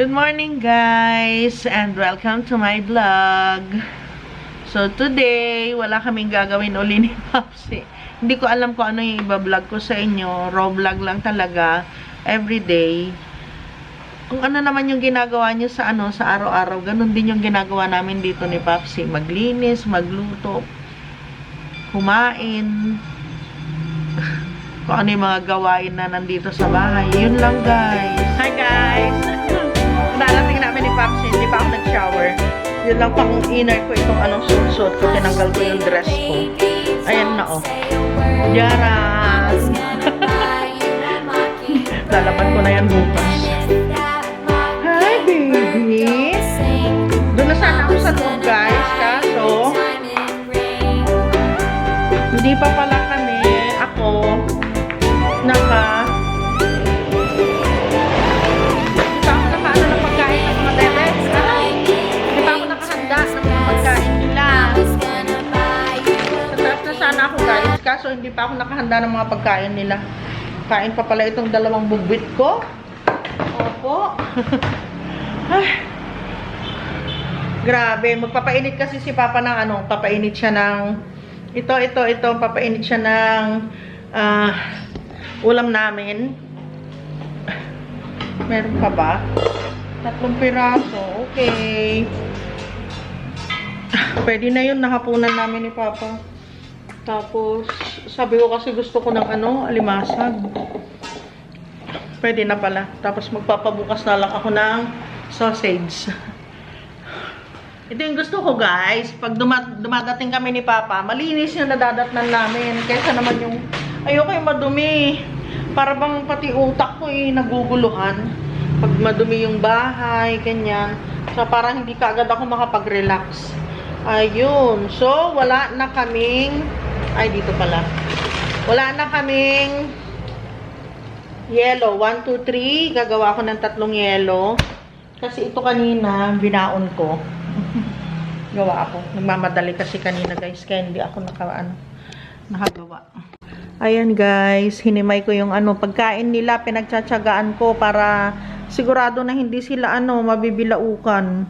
Good morning guys and welcome to my vlog. So today, wala kaming gagawin uli ni Popsi. Hindi ko alam kung ano yung iba-vlog ko sa inyo. Raw vlog lang talaga. Everyday. Kung ano naman yung ginagawa niyo sa ano sa araw-araw, ganun din yung ginagawa namin dito ni Popsi. Maglinis, magluto, kumain, kung ano yung mga gawain na nandito sa bahay. Yun lang, guys. Hi, guys! Darating namin ni Papsi, hindi pa ako nag-shower. Yun lang pang inner ko itong anong suit ko. Tinanggal ko yung dress ko. Ayan na, oh. Yaran! Lalaban ko na yan bukas. Hi, baby! Doon na sana ako sa loob, guys. Kaso, hindi pa pala hindi pa ako nakahanda ng mga pagkain nila. Kain pa pala itong dalawang bugwit ko. Opo. Grabe, magpapainit kasi si Papa ng ano, papainit siya ng ito, ito, ito, papainit siya ng ah, ulam namin. Meron pa ba? Tatlong piraso. Okay. Pwede na yun, nakapunan namin ni Papa. Tapos, sabi ko kasi gusto ko ng ano, alimasag. Pwede na pala. Tapos magpapabukas na lang ako ng sausage. Ito yung gusto ko guys. Pag duma- dumadating kami ni Papa, malinis yung nadadatnan namin. Kaysa naman yung, ayoko yung madumi. Para bang pati utak ko eh, naguguluhan. Pag madumi yung bahay, ganyan. So parang hindi ka agad ako makapag-relax. Ayun. So, wala na kaming, ay dito pala. Wala na kaming yellow. 1, 2, 3. Gagawa ko ng tatlong yellow. Kasi ito kanina, binaon ko. Gawa ako. Nagmamadali kasi kanina guys. Kaya hindi ako naka, ano, nakagawa. Ayan guys. Hinimay ko yung ano, pagkain nila. Pinagtsatsagaan ko para sigurado na hindi sila ano, mabibilaukan.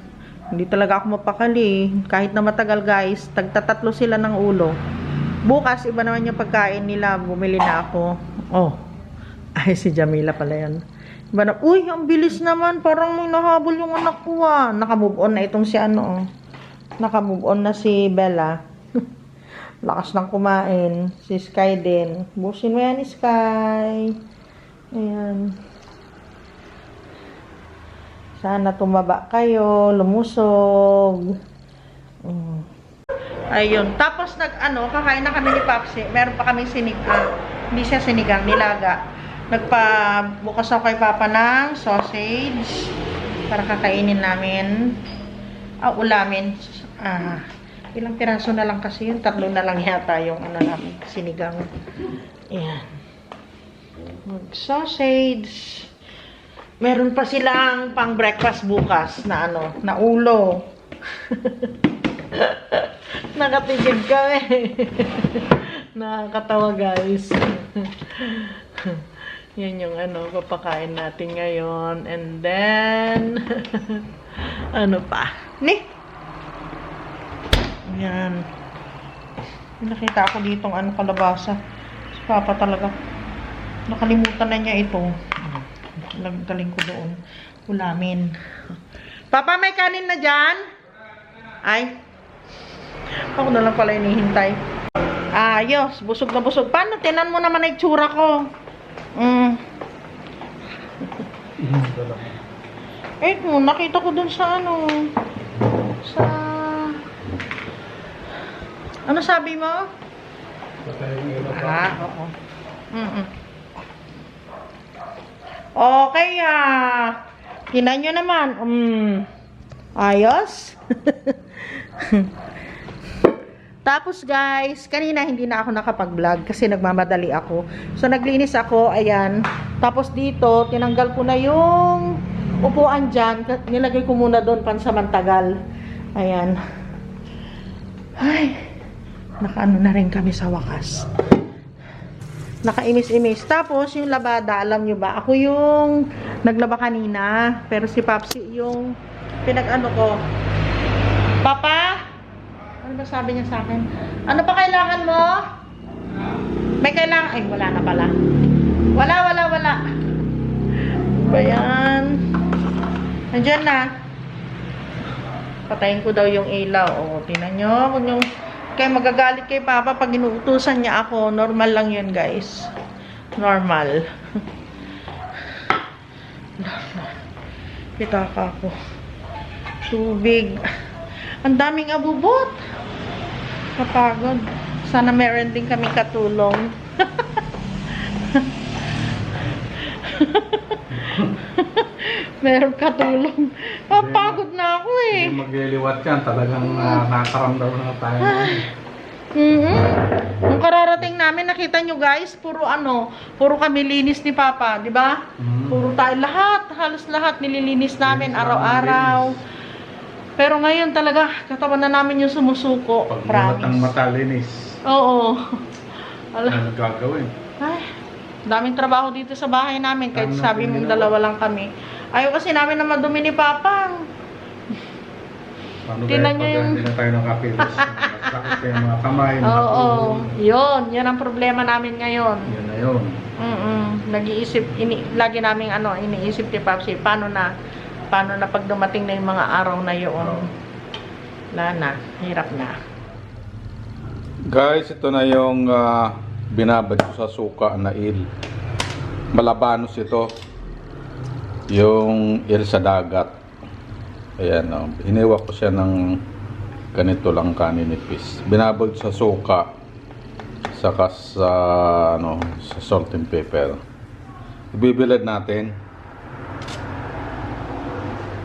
Hindi talaga ako mapakali. Kahit na matagal guys. Tagtatatlo sila ng ulo. Bukas, iba naman yung pagkain nila. Bumili na ako. Oh. Ay, si Jamila pala yan. Iba na, uy, ang bilis naman. Parang may nahabol yung anak ko ah. Nakamove on na itong si ano oh. Nakamove on na si Bella. Lakas ng kumain. Si Sky din. Busin mo yan, Sky. Ayan. Sana tumaba kayo, lumusog. Mm. Ayun. Tapos nag ano, kakain na kami ni Papsi. Meron pa kami sinig ah, hindi siya sinigang, nilaga. Nagpabukas ako kay Papa ng sausage para kakainin namin. Ah, ulamin. Ah, ilang piraso na lang kasi yun. Tatlo na lang yata yung ano namin, sinigang. Ayan. Mag-sausage. Meron pa silang pang breakfast bukas na ano, na ulo. Nakatigid kami. Nakakatawa guys. Yan yung ano, papakain natin ngayon. And then, ano pa? Ni! Yan. Nakita ako ditong ano kalabasa. Si Papa talaga. Nakalimutan na niya ito. Naggaling ko doon. Ulamin. Papa, may kanin na dyan? Ay. Ako na lang pala inihintay. Ayos. Busog na busog. Paano? Tinan mo naman ang itsura ko. Mm. Eh, nakita ko dun sa ano. Sa... Ano sabi mo? Ah, oo. Mm-mm. Okay, ah. Tinan nyo naman. Mm. Ayos. Tapos guys, kanina hindi na ako nakapag-vlog kasi nagmamadali ako. So naglinis ako, ayan. Tapos dito, tinanggal ko na yung upuan dyan. Nilagay ko muna doon pansamantagal. Ayan. Ay, nakaano na rin kami sa wakas. Nakaimis-imis. Tapos, yung labada, alam nyo ba? Ako yung naglaba kanina. Pero si Papsi yung pinag-ano ko. Papa? Ano ba sabi niya sa akin? Ano pa kailangan mo? May kailangan... Ay, wala na pala. Wala, wala, wala. Ba yan? Nandyan na. Patayin ko daw yung ilaw. O, tingnan nyo. Huwag nyo... Kaya magagalit kay Papa pag inuutusan niya ako. Normal lang yun, guys. Normal. Normal. Kita ka ako. Tubig. Ang daming abubot. Kapagod. Sana meron din kami katulong. meron katulong. Papagod na ako eh. Hindi magliliwat yan, talagang uh, nakaramdam na tayo. Mhm. Nung kararating namin, nakita nyo guys, puro ano, puro kami linis ni Papa, di ba? Mhm. Puro tayo, lahat, halos lahat nililinis namin araw-araw. Pero ngayon talaga, katawan na namin yung sumusuko. Pag mulat ng Promise. mata, linis. Oo. Ala, Ano gagawin? ay, daming trabaho dito sa bahay namin, kahit Ano sabi mong dalawa lang kami. Ayaw kasi namin na madumi ni Papa. Paano Tingnan kaya niyo pag yung- hindi na tayo nakapilos? Sakit pa yung mga kamay, mga Oo, tuhod. yun, yan ang problema namin ngayon. Yun na yun. Mm Nag-iisip, ini, lagi namin ano, iniisip ni Papsi, paano na, paano na pag dumating na yung mga araw na yun. Wala na, hirap na. Guys, ito na yung ah, binabad sa suka na il. Malabanos ito. Yung il sa dagat. Ayan, oh. hiniwa ko siya ng ganito lang kaninipis. Binabad sa suka. Saka sa, ano, sa salt and pepper. Ibibilad natin.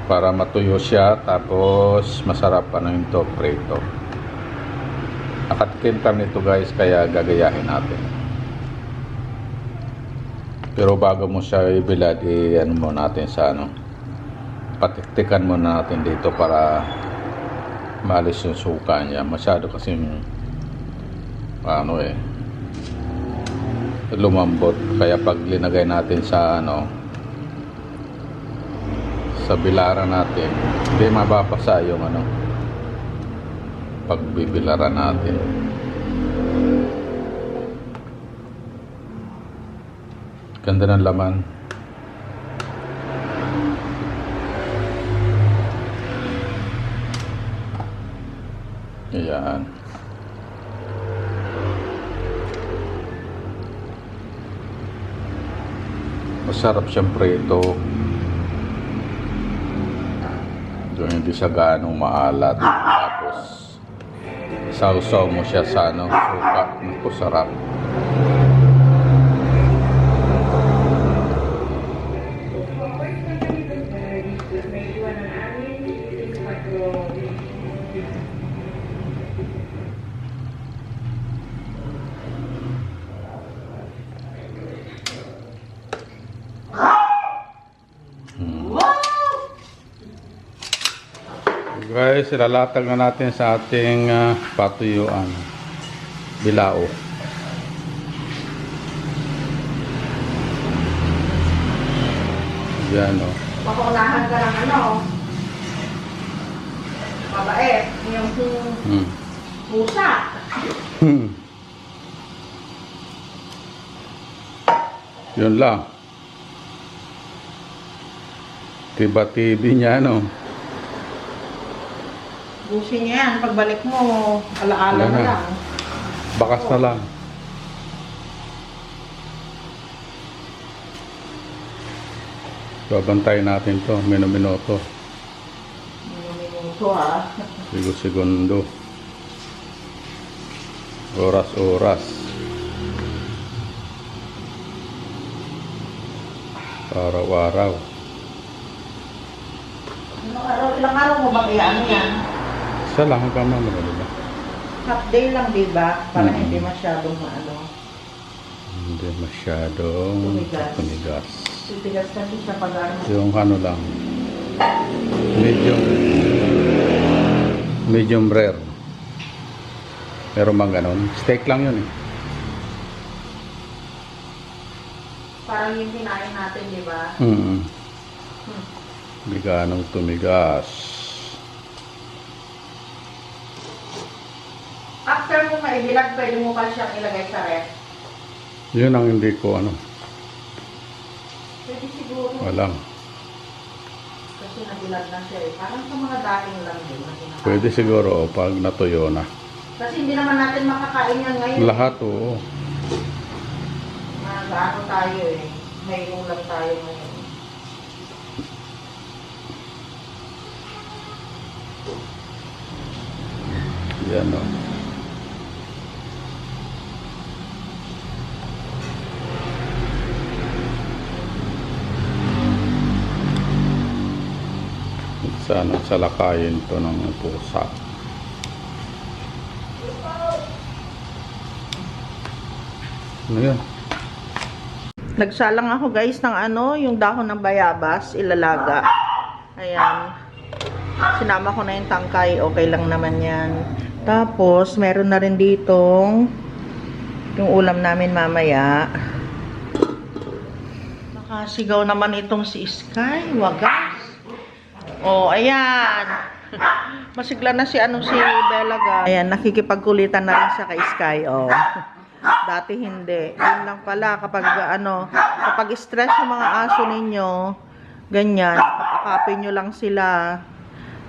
Para matuyo siya. Tapos masarap ano yung to, prito. Nakatikim nito guys, kaya gagayahin natin. Pero bago mo siya ibilad, ano mo natin sa ano, patiktikan mo natin dito para maalis yung suka niya. Masyado kasi ano eh, lumambot. Kaya pag linagay natin sa ano, sa bilaran natin, hindi mababasa yung ano, pagbibilaran natin. Ganda ng laman. Ayan. Masarap siyempre ito. Yung hindi siya ganong maalat. Tapos, sausaw mo siya sa ano, suka. Naku, sarap. Guys, ilalatag na natin sa ating ah, patuyuan. Bilao. Yan o. Papaulahan ka ng ano, mabait, yung Hmm. pusa. Hmm. Yun lang. Tiba-tibi niya, no? Busin niya yan, pagbalik mo, alaala Wala na na. lang. Bakas na lang. Babantayin natin to, minuminuto, Minuto ah. segundo, oras-oras. Araw-araw. Ilang araw, ilang araw mo ba kaya ano yan? Isa lang hanggang mamaya, di ba? Half day lang, di ba? Para Mm. hindi masyadong ano. Hindi masyadong Tumigas. tumigas. Titigas kasi siya pag ano. Yung ano lang, medium, medium rare. Meron bang ganon? Steak lang yun eh. parang yung kinain natin, di ba? Mm. Hmm. Biga ng tumigas. Maibilag, pwede mo pa siyang ilagay sa ref. Yun ang hindi ko ano, Pwede siguro. alam. Kasi nabilag na siya eh. Parang sa mga dating lang din na. Pwede siguro pag natuyo na. Kasi hindi naman natin makakain yan ngayon. Lahat oo. Nag-ano tayo eh. May ulam tayo ngayon. Yan o. Sana salakayin to ng pusa. Ano yan? Nagsalang ako guys ng ano, yung dahon ng bayabas, ilalaga. Ayan. Sinama ko na yung tangkay, okay lang naman yan. Tapos, meron na rin ditong yung ulam namin mamaya. Nakasigaw naman itong si Sky, wagas. Oh, ayan. Masigla na si ano si Belaga. Ayan, nakikipagkulitan na rin siya kay Sky, oh. Dati hindi. Yun lang pala kapag ano, kapag stress yung mga aso ninyo, ganyan, akapin nyo lang sila.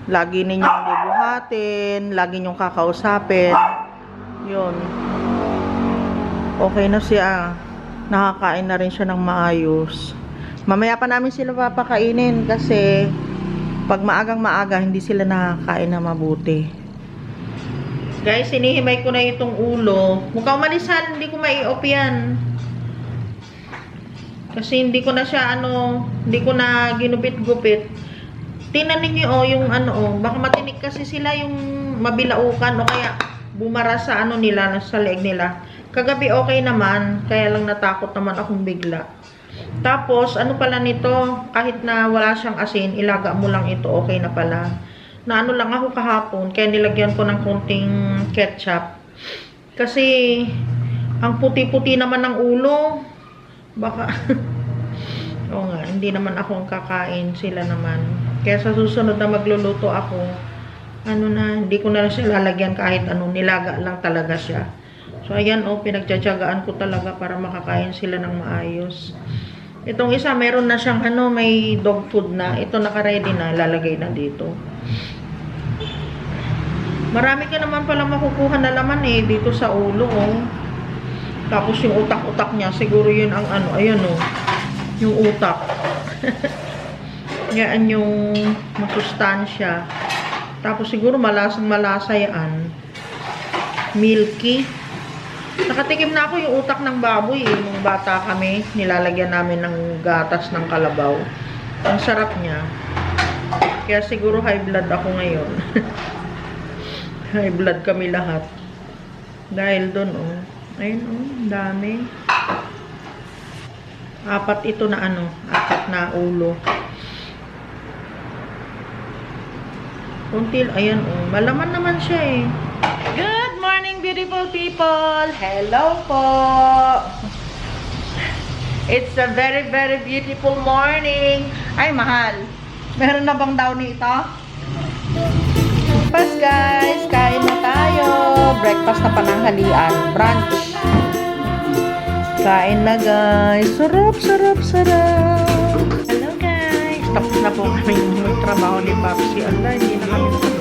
Lagi ninyong bubuhatin, lagi nyong kakausapin. Yun. Okay na siya. Nakakain na rin siya ng maayos. Mamaya pa namin sila papakainin kasi pag maagang maaga, hindi sila nakakain na mabuti. Guys, sinihimay ko na itong ulo. Mukhang malisan, hindi ko mai-off yan. Kasi hindi ko na siya, ano, hindi ko na ginupit-gupit. Tingnan ninyo, oh, yung ano, oh, baka matinik kasi sila yung mabilaukan, o kaya bumara sa ano nila, sa leg nila. Kagabi okay naman, kaya lang natakot naman akong bigla. Tapos, ano pala nito, kahit na wala siyang asin, ilaga mo lang ito, okay na pala na ano lang ako kahapon, kaya nilagyan ko ng konting ketchup. Kasi, ang puti-puti naman ng ulo, baka, oo nga, hindi naman ako ang kakain, sila naman. Kaya sa susunod na magluluto ako, ano na, hindi ko na siya lalagyan kahit ano, nilaga lang talaga siya. So, ayan, oh, pinagtsatsagaan ko talaga para makakain sila ng maayos. Itong isa, meron na siyang ano, may dog food na. Ito naka-ready na, lalagay na dito. Marami ka naman pala makukuha na laman eh, dito sa ulo, oh. Tapos yung utak-utak niya, siguro yun ang ano, ayan oh. Yung utak. Yan yung masustansya. Tapos siguro malasang malasa yan. Milky. Nakatikim na ako yung utak ng baboy eh. Nung bata kami, nilalagyan namin ng gatas ng kalabaw. Ang sarap niya. Kaya siguro high blood ako ngayon. high blood kami lahat. Dahil doon, oh. Ayun, oh. Dami. Apat ito na ano. Apat na ulo. Kuntil, ayan, oh. Malaman naman siya, eh. Good morning, beautiful people! Hello po! It's a very, very beautiful morning. Ay, mahal. Meron na bang daw nito? Breakfast, guys. Kain na tayo. Breakfast na pananghalian. Brunch. Kain na, guys. Sarap, sarap, sarap. Hello, guys. Tapos na po kami magtrabaho ni Papsi. Ala, hindi na kami